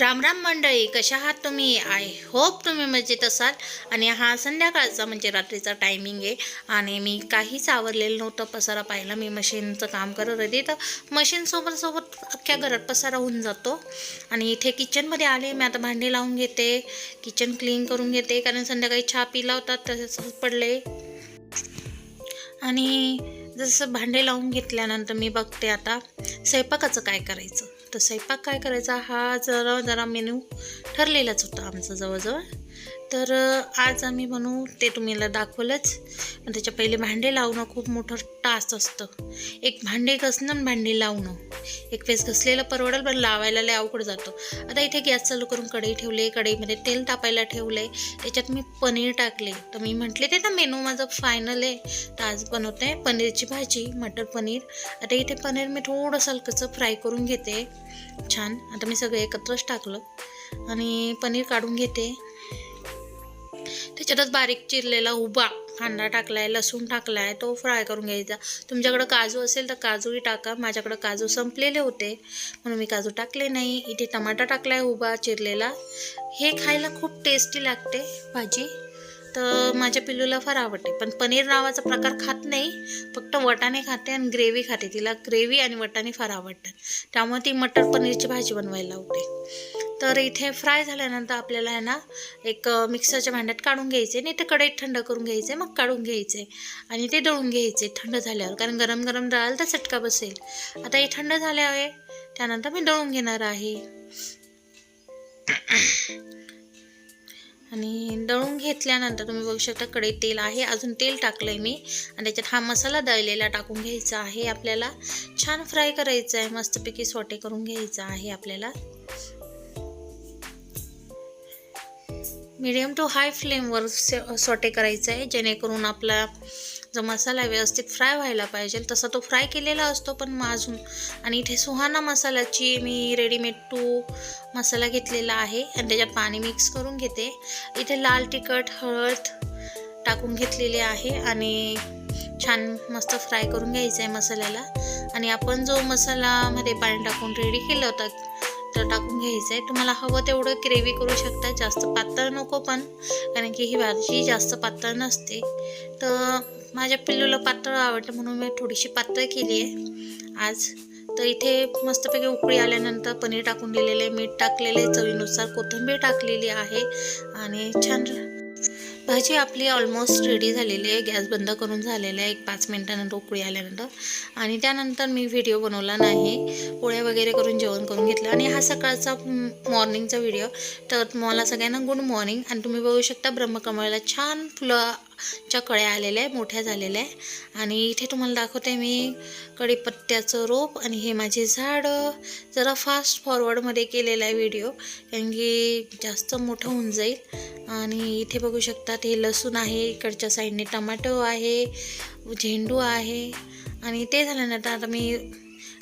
राम राम मंडळी कशा आहात तुम्ही? आय होप तुम्ही मजेत असाल. आणि हा संध्याकाळचा म्हणजे रात्रीचा टायमिंग आहे. आणि मी काहीच आवरलेलं नव्हतं पसारा पाहिला. मी मशीनचं काम करत होते. तर मशीनसोबत सोबत अख्ख्या घरात पसारा होऊन जातो. आणि इथे किचनमध्ये आले. मी आता भांडी लावून घेते. किचन क्लीन करून घेते. कारण संध्याकाळी चहा पिला होता तसंच पडले. आणि जसं भांडे लावून घेतल्यानंतर मी बघते आता स्वयंपाकाचं काय करायचं? तर स्वयंपाक काय करायचा? हा जरा जरा मेनू ठरलेलाच होता आमचा जवळजवळ. तर आज आम्ही बनवू ते तुम्हाला दाखवलंच. आणि त्याच्या पहिले भांडे लावणं खूप मोठं टास्क असतं. एक भांडे घसणं आणि भांडे लावणं. एक वेळेस घसलेलं परवडेल पण लावायला लय अवघड जातो. आता इथे गॅस चालू करून कढई ठेवले कढईमध्ये तेल तापायला ठेवले त्याच्यात मी पनीर टाकले. तर मी म्हटले ते ना मेनू माझं फायनल आहे. तर आज बनवते पनीरची भाजी मटर पनीर. आता इथे पनीर मी थोडंसं हलकंचं फ्राय करून घेते. छान. आता मी सगळं एकत्रच टाकलं. आणि पनीर काढून घेते. त्याच्यातच बारीक चिरलेला उभा कांदा टाकलाय लसूण टाकलाय तो फ्राय करून घ्यायचा. तुमच्याकडं काजू असेल तर काजूही टाका. माझ्याकडं काजू संपलेले होते म्हणून मी काजू टाकले नाही. इथे टमाटा टाकलाय उभा चिरलेला. हे खायला खूप टेस्टी लागते भाजी. तर माझ्या पिल्लूला फार आवडते. पण पनीर नावाचा प्रकार खात नाही. फक्त वटाणे खाते आणि ग्रेव्ही खाते. तिला ग्रेव्ही आणि वटाणे फार आवडतात. त्यामुळे ती मटर पनीरची भाजी बनवायला लावते. तर इथे फ्राय झाल्यानंतर आपल्याला आहे ना एक मिक्सरच्या भांड्यात काढून घ्यायचे. नाही ते कढईत थंड करून घ्यायचे मग काढून घ्यायचे. आणि ते दळून घ्यायचे थंड झाल्यावर. कारण गरम गरम दळाल तर चटका बसेल. आता हे थंड झाल्यावर त्यानंतर मी दळून घेणार आहे. आणि दळून घेतल्यानंतर तुम्ही बघू शकता कढईत तेल आहे. अजून तेल टाकलं आहे मी. आणि त्याच्यात हा मसाला दळलेला टाकून घ्यायचा आहे आपल्याला. छान फ्राय करायचा आहे. मस्तपैकी सोटे करून घ्यायचा आहे आपल्याला. मिडियम टू हाय फ्लेमवर सॉटे करायचं आहे जेणेकरून आपला जो मसाला व्यवस्थित फ्राय व्हायला पाहिजे. तसा तो फ्राय केलेला असतो पण माझून आणि इथे सुहाना मसाल्याची मी रेडीमेड टू मसाला घेतलेला आहे आणि त्याच्यात पाणी मिक्स करून घेते. इथे लाल तिखट हळद टाकून घेतलेली आहे आणि छान मस्त फ्राय करून घ्यायचं आहे मसाल्याला. आणि आपण जो मसालामध्ये पाणी टाकून रेडी केलं होतं तर टाकून घ्यायचं आहे तुम्हाला हवं तेवढं ग्रेव्ही करू शकता. जास्त पातळ नको पण कारण की ही भाजी जास्त पातळ नसते. तर माझ्या पिल्लूला पातळ आवडतं म्हणून मी थोडीशी पातळ केली आहे. आज तर इथे मस्तपैकी उकळी आल्यानंतर पनीर टाकून दिलेले मीठ टाकलेले चवीनुसार कोथिंबीर टाकलेली आहे. आणि छान भाजी आपली ऑलमोस्ट रेडी झालेली आहे. गॅस बंद करून झालेला आहे. एक पाच मिनटानंतर उकळी आल्यानंतर. आणि त्यानंतर मी व्हिडिओ बनवला नाही. पोळ्या वगैरे करून जेवण करून घेतलं. आणि हा सकाळचा मॉर्निंगचा व्हिडिओ तर मला सगळ्यांना गुड मॉर्निंग आणि तुम्ही बघू शकता ब्रह्मकमळाला छान फुलाच्या कळ्या आलेल्या आहे मोठ्या झालेल्या आहे आणि इथे तुम्हाला दाखवते मी कढीपत्त्याचं रोप. आणि हे माझे झाडं. जरा फास्ट फॉरवर्डमध्ये केलेला आहे व्हिडिओ कारण की जास्त मोठं होऊन जाईल. आणि इथे बघू शकतात हे लसूण आहे इकडच्या साईडने टमाटो आहे झेंडू आहे आणि ते झाल्यानंतर आता मी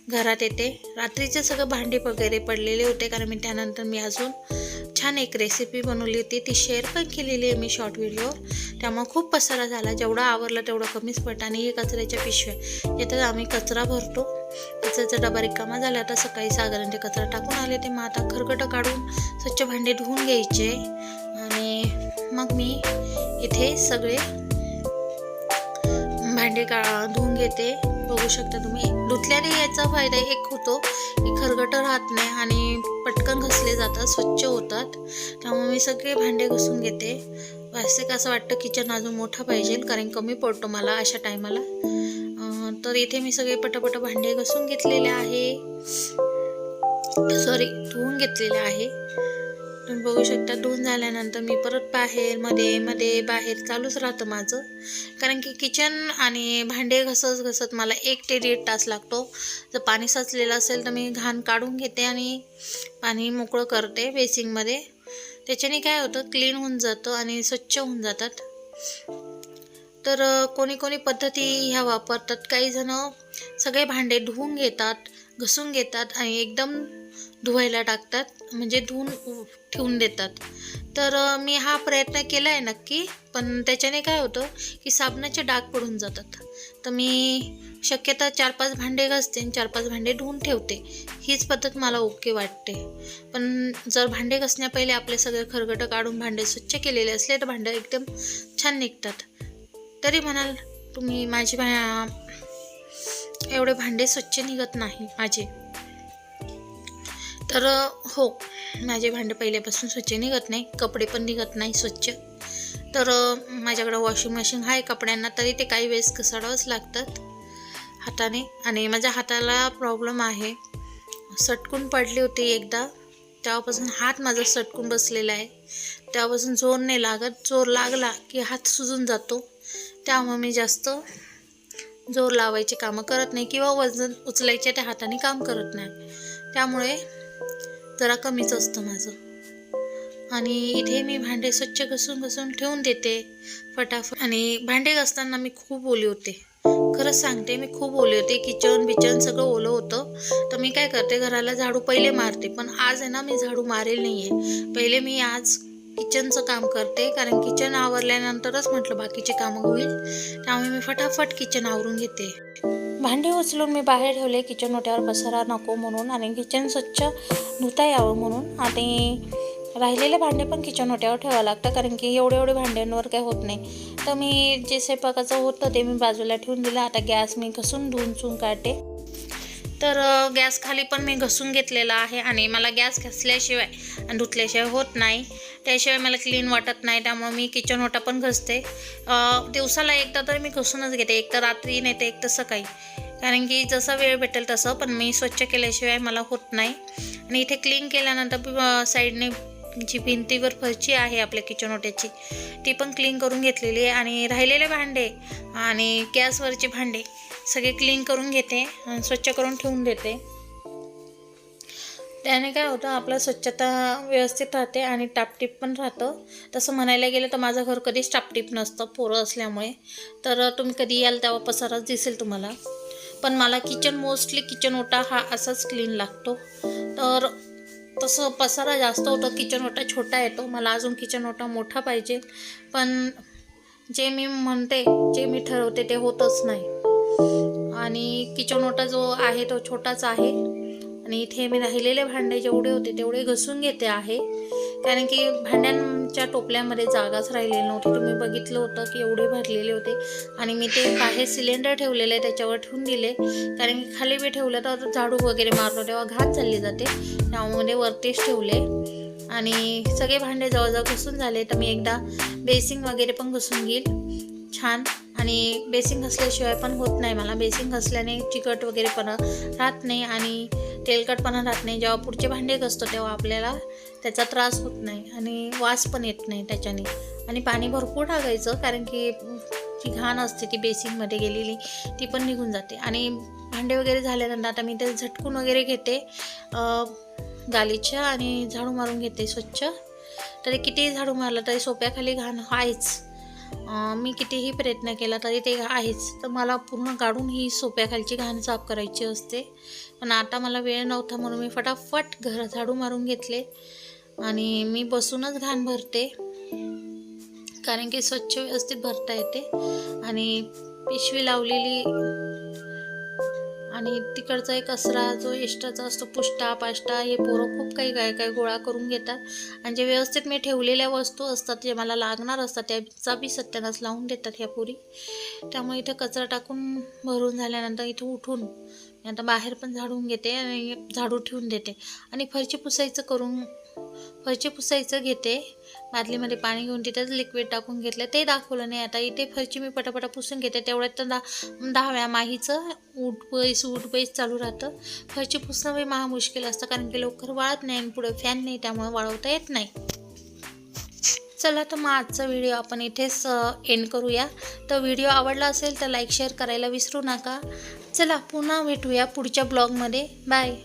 घरात येते. रात्रीचे सगळं भांडे वगैरे पडलेले होते कारण मी त्यानंतर मी अजून छान एक रेसिपी बनवली होती. ती शेअर पण केलेली आहे मी शॉर्ट व्हिडिओ त्यामुळे खूप पसारा झाला. जेवढा आवरला तेवढं कमीच पडतं आणि हे कचऱ्याच्या पिशव्या याच्यात आम्ही कचरा भरतो कचऱ्याचा डबा रिकामा झाला आता सकाळी सागरांचे कचरा टाकून आले. ते मग आता खरकटं काढून स्वच्छ भांडे धुवून घ्यायचे. मग मी इथे सगळे भांडे का धुवून घेते. बघू शकता तुम्ही. धुतल्याने याचा फायदा एक होतो की खरगटं राहत नाही आणि पटकन घसले जातात स्वच्छ होतात. त्यामुळे मी सगळे भांडे घसून घेते. वास्तविक असं वाटतं किचन अजून मोठा पाहिजे कारण कमी पडतो मला अशा टायमाला. तर इथे मी सगळे पटापट भांडे घसून घेतलेले आहे. सॉरी धुवून घेतलेले आहे. तुम्ही बघू शकता. धुवून झाल्यानंतर मी परत बाहेर मध्ये मध्ये बाहेर चालूच राहतं माझं. कारण की किचन आणि भांडे घसत घसत मला एक ते दीड तास लागतो. जर पाणी साचलेलं असेल तर मी घाण काढून घेते आणि पाणी मोकळं करते बेसिंगमध्ये त्याच्याने काय होतं क्लीन होऊन जातं आणि स्वच्छ होऊन जातात. तर कोणी कोणी पद्धती ह्या वापरतात. काही जण सगळे भांडे धुवून घेतात घसून घेतात आणि एकदम धुवायला टाकतात म्हणजे धुवून ठेवून देतात. तर मी हा प्रयत्न केला आहे नक्की पण त्याच्याने काय होतं की साबणाचे डाग पडून जातात. तर मी शक्यता चार पाच भांडे घासते आणि चार पाच भांडे धुवून ठेवते. हीच पद्धत मला ओके वाटते. पण जर भांडे घासण्या पहिले आपले सगळे खरगटं काढून भांडे स्वच्छ केलेले असले तर भांडे एकदम छान निघतात. तरी म्हणाल तुम्ही माझी एवढे भांडे स्वच्छ निघत नाही माझे. तर हो माझे भांडे पहिल्यापासून स्वच्छ निघत नाही कपडे पण निघत नाही स्वच्छ. तर माझ्याकडं वॉशिंग मशीन आहे कपड्यांना तरी ते काही वेळेस घसाडावंच लागतात हाताने. आणि माझ्या हाताला प्रॉब्लेम आहे. सटकून पडली होती एकदा. तेव्हापासून हात माझा सटकून बसलेला आहे. तेव्हापासून जोर नाही लागत. जोर लागला की हात सुजून जातो. त्यामुळे मी जास्त जोर लावायचे कामं करत नाही किंवा वजन उचलायचे त्या हाताने काम करत नाही. त्यामुळे जरा कमीच असतं माझं. आणि इथे मी भांडे स्वच्छ घसून घसून ठेवून देते फटाफट. आणि भांडे घासताना मी खूप ओली होते. खरंच सांगते मी खूप ओले होते. किचन बिचन सगळं ओलं होतं. तर मी काय करते घराला झाडू पहिले मारते. पण आज आहे ना मी झाडू मारेल नाही आहे पहिले मी आज किचनचं काम करते. कारण किचन आवरल्यानंतरच म्हटलं बाकीचे कामं होईल. त्यामुळे मी फटाफट किचन आवरून घेते. भांडे उचलून मी बाहेर ठेवले. किचन ओट्यावर पसारा नको म्हणून आणि किचन स्वच्छ धुता यावं म्हणून. आणि राहिलेले भांडे पण किचन ओट्यावर ठेवावं लागतं कारण की एवढे एवढे भांड्यांवर काही होत नाही. तर मी जे स्वयंपाकाचं होतं ते मी बाजूला ठेवून दिलं. आता गॅस मी घसून धुवून चून काढते. तर गॅस खाली पण मी घसून घेतलेला आहे आणि मला गॅस घासल्याशिवाय आणि धुतल्याशिवाय होत नाही. त्याशिवाय मला क्लीन वाटत नाही. त्यामुळे मी किचन ओटा पण घसते. दिवसाला एकदा तर मी घसूनच घेते. एक तर रात्री नाही तर एक तर सकाळी. कारण की जसा वेळ भेटेल तसं पण मी स्वच्छ केल्याशिवाय मला होत नाही. आणि इथे क्लीन केल्यानंतर साईडने जी भिंतीवर फरची आहे आपल्या किचन ओट्याची ती पण क्लीन करून घेतलेली आहे. आणि राहिलेले भांडे आणि गॅसवरचे भांडे सगळे क्लीन करून घेते आणि स्वच्छ करून ठेवून देते. त्याने काय होतं आपलं स्वच्छता व्यवस्थित राहते आणि टापटीप पण राहतं. तसं म्हणायला गेलं तर माझं घर कधीच टापटीप नसतं पोरं असल्यामुळे. तर तुम्ही कधी याल तेव्हा पसाराच दिसेल तुम्हाला. पण मला किचन मोस्टली किचन ओटा हा असाच क्लीन लागतो. तर तसं पसारा जास्त होतो किचन ओटा छोटा येतो. मला अजून किचन ओटा मोठा पाहिजे. पण जे मी म्हणते जे मी ठरवते ते होतच नाही. आणि किचन ओटा जो आहे तो छोटाच आहे. आणि इथे मी राहिलेले भांडे जेवढे होते तेवढे घसून घेते आहे. कारण की भांड्यांच्या टोपल्यामध्ये जागाच राहिलेली नव्हती. तुम्ही बघितलं होतं की एवढे भरलेले होते. आणि मी ते बाहेर सिलेंडर ठेवलेले त्याच्यावर ठेवून दिले. कारण की खाली बी ठेवलं तर झाडू वगैरे मारलो तेव्हा घात चालली जाते. त्यामुळे वरतीच ठेवले. आणि सगळे भांडे जवळजवळ घसून झाले. तर मी एकदा बेसिंग वगैरे पण घसून घेईल. छान. आणि बेसिंग घसल्याशिवाय पण होत नाही मला. बेसिंग घसल्याने चिकट वगैरे पण राहत नाही आणि तेलकटपणा राहत नाही. जेव्हा पुढचे भांडे घसतो तेव्हा आपल्याला त्याचा त्रास होत नाही आणि वास पण येत नाही त्याच्याने. आणि पाणी भरपूर टाकायचं कारण की जी घाण असते ती बेसिंगमध्ये गेलेली ती पण निघून जाते. आणि भांडे वगैरे झाल्यानंतर आता मी ते झटकून वगैरे घेते. गालीच्या आणि झाडू मारून घेते स्वच्छ. तरी कितीही झाडू मारलं तरी सोप्याखाली घाण आहेच मी कितीही प्रयत्न केला तरी ते आहेच. तर मला पूर्ण काढून ही सोप्याखालची घाण साफ करायची असते. पण आता मला वेळ नव्हता म्हणून मी फटाफट घर झाडू मारून घेतले. आणि मी बसूनच घाण भरते. कारण की स्वच्छ व्यवस्थित भरता येते. आणि पिशवी लावलेली आणि तिकडचा एक कचरा जो एक्स्ट्राचा असतो पुष्टा पाष्टा हे पोरं खूप काही काय काय गोळा करून घेतात. आणि जे व्यवस्थित मी ठेवलेल्या वस्तू असतात जे मला लागणार असतात त्याचा बी सत्यानाश लावून देतात ह्या पुरी. त्यामुळे इथं कचरा टाकून भरून झाल्यानंतर इथं उठून मी आता बाहेर पण झाडून घेते आणि झाडू ठेवून देते. आणि फरची पुसायचं करून फरची पुसायचं घेते. बादलीमध्ये पाणी घेऊन तिथेच लिक्विड टाकून घेतलं. ते दाखवलं नाही आता. इथे फरची मी पटापटा पुसून घेते. तेवढ्यात तर दहा दहा वेळा माहीचं उठ बैस उठ बैस चालू राहतं. फरची पुसणं बी महा मुश्किल असतं. कारण की लवकर वाळत नाही आणि पुढे फॅन नाही. त्यामुळे वाळवता येत नाही. चला तर मग आजचा व्हिडिओ आपण इथेच एंड करूया. तर व्हिडिओ आवडला असेल तर लाईक शेअर करायला विसरू नका. चला पुन्हा भेटूया पुढच्या ब्लॉगमध्ये बाय